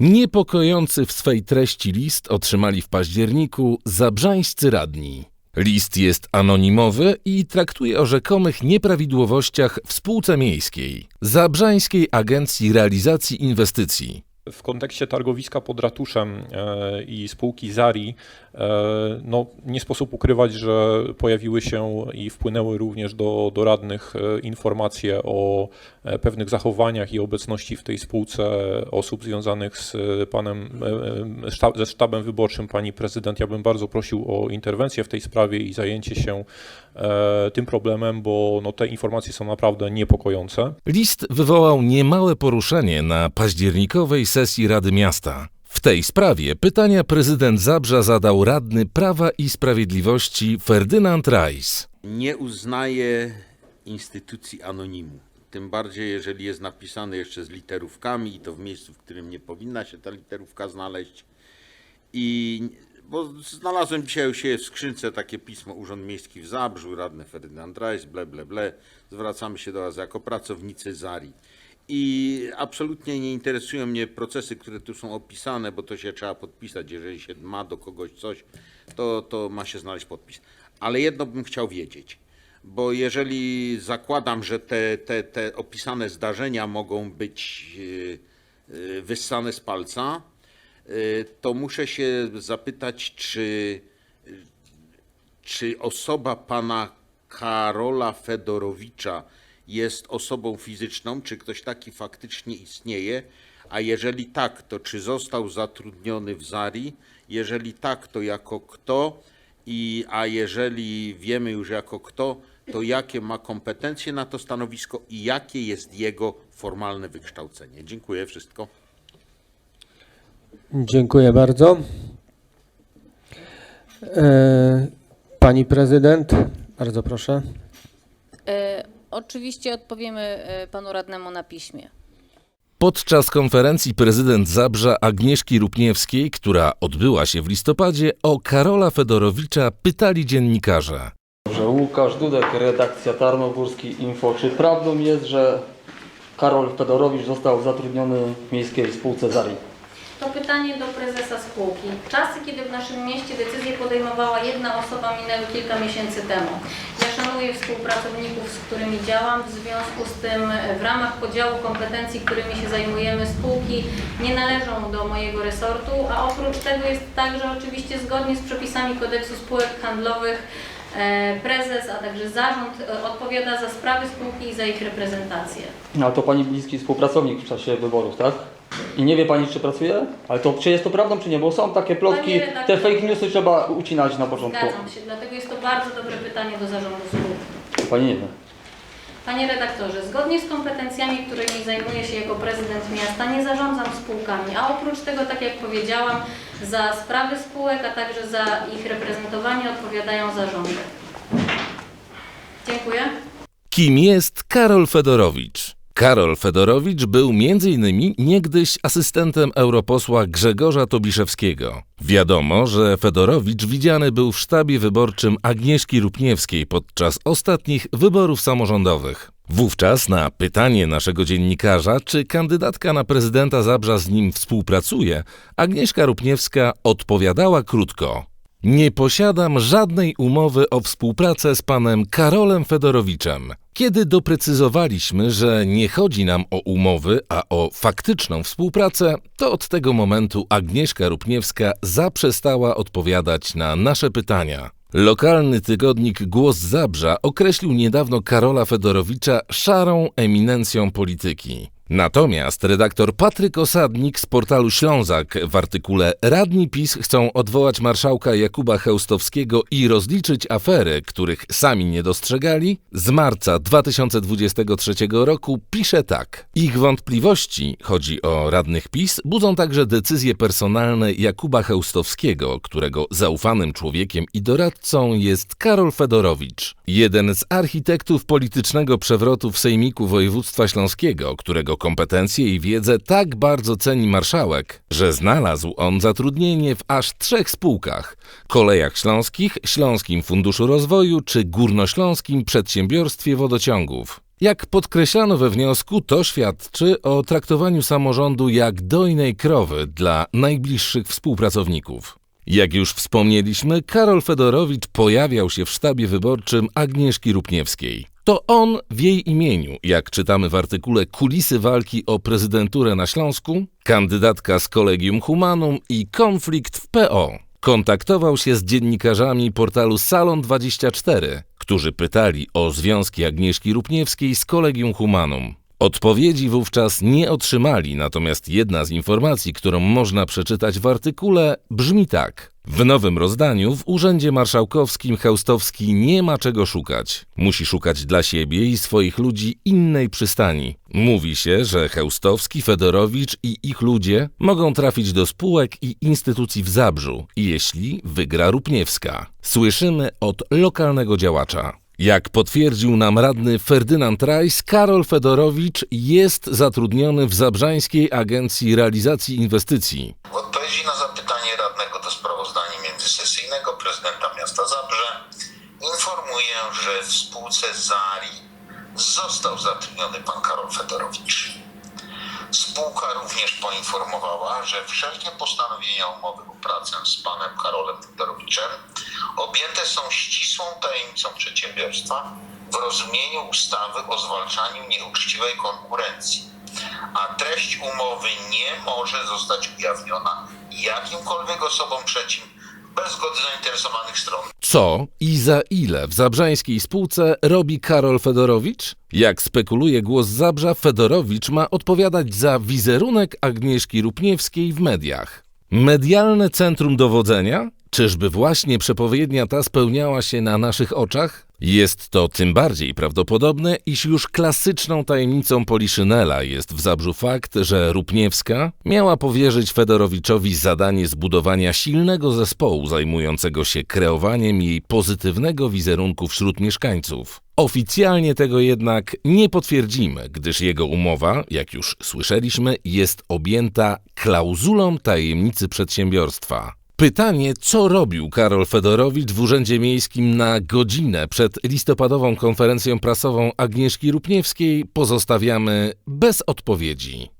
Niepokojący w swej treści list otrzymali w październiku zabrzańscy radni. List jest anonimowy i traktuje o rzekomych nieprawidłowościach w spółce miejskiej, Zabrzańskiej Agencji Realizacji Inwestycji. W kontekście targowiska pod ratuszem e, i spółki Zari, e, no, nie sposób ukrywać, że pojawiły się i wpłynęły również do, do radnych e, informacje o pewnych zachowaniach i obecności w tej spółce osób związanych z panem, ze sztabem wyborczym pani prezydent. Ja bym bardzo prosił o interwencję w tej sprawie i zajęcie się tym problemem, bo no, te informacje są naprawdę niepokojące. List wywołał niemałe poruszenie na październikowej sesji Rady Miasta. W tej sprawie pytania prezydent Zabrza zadał radny Prawa i Sprawiedliwości Ferdynand Reis. nie uznaje instytucji anonimu. Tym bardziej, jeżeli jest napisane jeszcze z literówkami i to w miejscu, w którym nie powinna się ta literówka znaleźć. I bo znalazłem dzisiaj u siebie w skrzynce takie pismo Urząd Miejski w Zabrzu, radny Ferdynand Reis, ble, ble, ble. Zwracamy się do Was jako pracownicy ZARI. I absolutnie nie interesują mnie procesy, które tu są opisane, bo to się trzeba podpisać. Jeżeli się ma do kogoś coś, to, to ma się znaleźć podpis. Ale jedno bym chciał wiedzieć, bo jeżeli zakładam, że te, te, te opisane zdarzenia mogą być yy, yy, wyssane z palca, to muszę się zapytać, czy, czy osoba pana Karola Fedorowicza jest osobą fizyczną, czy ktoś taki faktycznie istnieje, a jeżeli tak, to czy został zatrudniony w ZARI, jeżeli tak, to jako kto, i, a jeżeli wiemy już jako kto, to jakie ma kompetencje na to stanowisko i jakie jest jego formalne wykształcenie. Dziękuję, wszystko. Dziękuję bardzo. E, Pani prezydent, bardzo proszę. E, Oczywiście odpowiemy e, panu radnemu na piśmie. Podczas konferencji prezydent Zabrza Agnieszki Rupniewskiej, która odbyła się w listopadzie, o Karola Fedorowicza pytali dziennikarze. Że Łukasz Dudek, redakcja Tarnogórski Info. Czy prawdą jest, że Karol Fedorowicz został zatrudniony w miejskiej spółce Zari? To pytanie do prezesa spółki. Czasy, kiedy w naszym mieście decyzję podejmowała jedna osoba, minęły kilka miesięcy temu. Ja szanuję współpracowników, z którymi działam, w związku z tym e, w ramach podziału kompetencji, którymi się zajmujemy, spółki nie należą do mojego resortu, a oprócz tego jest tak, że oczywiście zgodnie z przepisami kodeksu spółek handlowych e, prezes, a także zarząd e, odpowiada za sprawy spółki i za ich reprezentację. A to pani bliski współpracownik w czasie wyborów, tak? I nie wie pani, czy pracuje? Ale to czy jest to prawdą, czy nie? Bo są takie plotki, Panie redaktorze. te fake newsy trzeba ucinać na początku. Zgadzam się, dlatego jest to bardzo dobre pytanie do zarządu spółki. Pani nie wie. Panie redaktorze, zgodnie z kompetencjami, którymi zajmuję się jako prezydent miasta, nie zarządzam spółkami, a oprócz tego, tak jak powiedziałam, za sprawy spółek, a także za ich reprezentowanie odpowiadają zarządy. Dziękuję. Kim jest Karol Fedorowicz? Karol Fedorowicz był m.in. niegdyś asystentem europosła Grzegorza Tobiszewskiego. Wiadomo, że Fedorowicz widziany był w sztabie wyborczym Agnieszki Rupniewskiej podczas ostatnich wyborów samorządowych. Wówczas na pytanie naszego dziennikarza, czy kandydatka na prezydenta Zabrza z nim współpracuje, Agnieszka Rupniewska odpowiadała krótko. Nie posiadam żadnej umowy o współpracę z panem Karolem Fedorowiczem. Kiedy doprecyzowaliśmy, że nie chodzi nam o umowy, a o faktyczną współpracę, to od tego momentu Agnieszka Rupniewska zaprzestała odpowiadać na nasze pytania. Lokalny tygodnik Głos Zabrza określił niedawno Karola Fedorowicza szarą eminencją polityki. Natomiast redaktor Patryk Osadnik z portalu Ślązak w artykule Radni PiS chcą odwołać marszałka Jakuba Chełstowskiego i rozliczyć afery, których sami nie dostrzegali, z marca 2023 roku pisze tak. Ich wątpliwości, chodzi o radnych PiS, budzą także decyzje personalne Jakuba Chełstowskiego, którego zaufanym człowiekiem i doradcą jest Karol Fedorowicz, jeden z architektów politycznego przewrotu w Sejmiku Województwa Śląskiego, którego kompetencje i wiedzę tak bardzo ceni marszałek, że znalazł on zatrudnienie w aż trzech spółkach: Kolejach Śląskich, Śląskim Funduszu Rozwoju czy Górnośląskim Przedsiębiorstwie Wodociągów. Jak podkreślano we wniosku, to świadczy o traktowaniu samorządu jak dojnej krowy dla najbliższych współpracowników. Jak już wspomnieliśmy, Karol Fedorowicz pojawiał się w sztabie wyborczym Agnieszki Rupniewskiej. To on w jej imieniu, jak czytamy w artykule Kulisy walki o prezydenturę na Śląsku, kandydatka z Kolegium Humanum i konflikt w PO, kontaktował się z dziennikarzami portalu Salon24, którzy pytali o związki Agnieszki Rupniewskiej z Kolegium Humanum. Odpowiedzi wówczas nie otrzymali, natomiast jedna z informacji, którą można przeczytać w artykule, brzmi tak. W nowym rozdaniu w Urzędzie Marszałkowskim Chełstowski nie ma czego szukać. Musi szukać dla siebie i swoich ludzi innej przystani. Mówi się, że Chełstowski, Fedorowicz i ich ludzie mogą trafić do spółek i instytucji w Zabrzu, jeśli wygra Rupniewska. Słyszymy od lokalnego działacza. Jak potwierdził nam radny Ferdynand Rajs, Karol Fedorowicz jest zatrudniony w Zabrzańskiej Agencji Realizacji Inwestycji. W odpowiedzi na zapytanie radnego do sprawozdania międzysesyjnego prezydenta miasta Zabrze informuję, że w spółce ZARI został zatrudniony pan Karol Fedorowicz. Również poinformowała, że wszelkie postanowienia umowy o pracę z panem Karolem Fedorowiczem objęte są ścisłą tajemnicą przedsiębiorstwa w rozumieniu ustawy o zwalczaniu nieuczciwej konkurencji. A treść umowy nie może zostać ujawniona jakimkolwiek osobom trzecim bez zgody zainteresowanych stron. Co i za ile w zabrzańskiej spółce robi Karol Fedorowicz? Jak spekuluje głos Zabrza, Fedorowicz ma odpowiadać za wizerunek Agnieszki Rupniewskiej w mediach. Medialne centrum dowodzenia? Czyżby właśnie przepowiednia ta spełniała się na naszych oczach? Jest to tym bardziej prawdopodobne, iż już klasyczną tajemnicą Poliszynela jest w Zabrzu fakt, że Rupniewska miała powierzyć Fedorowiczowi zadanie zbudowania silnego zespołu zajmującego się kreowaniem jej pozytywnego wizerunku wśród mieszkańców. Oficjalnie tego jednak nie potwierdzimy, gdyż jego umowa, jak już słyszeliśmy, jest objęta klauzulą tajemnicy przedsiębiorstwa. Pytanie, co robił Karol Fedorowicz w Urzędzie Miejskim na godzinę przed listopadową konferencją prasową Agnieszki Rupniewskiej, pozostawiamy bez odpowiedzi.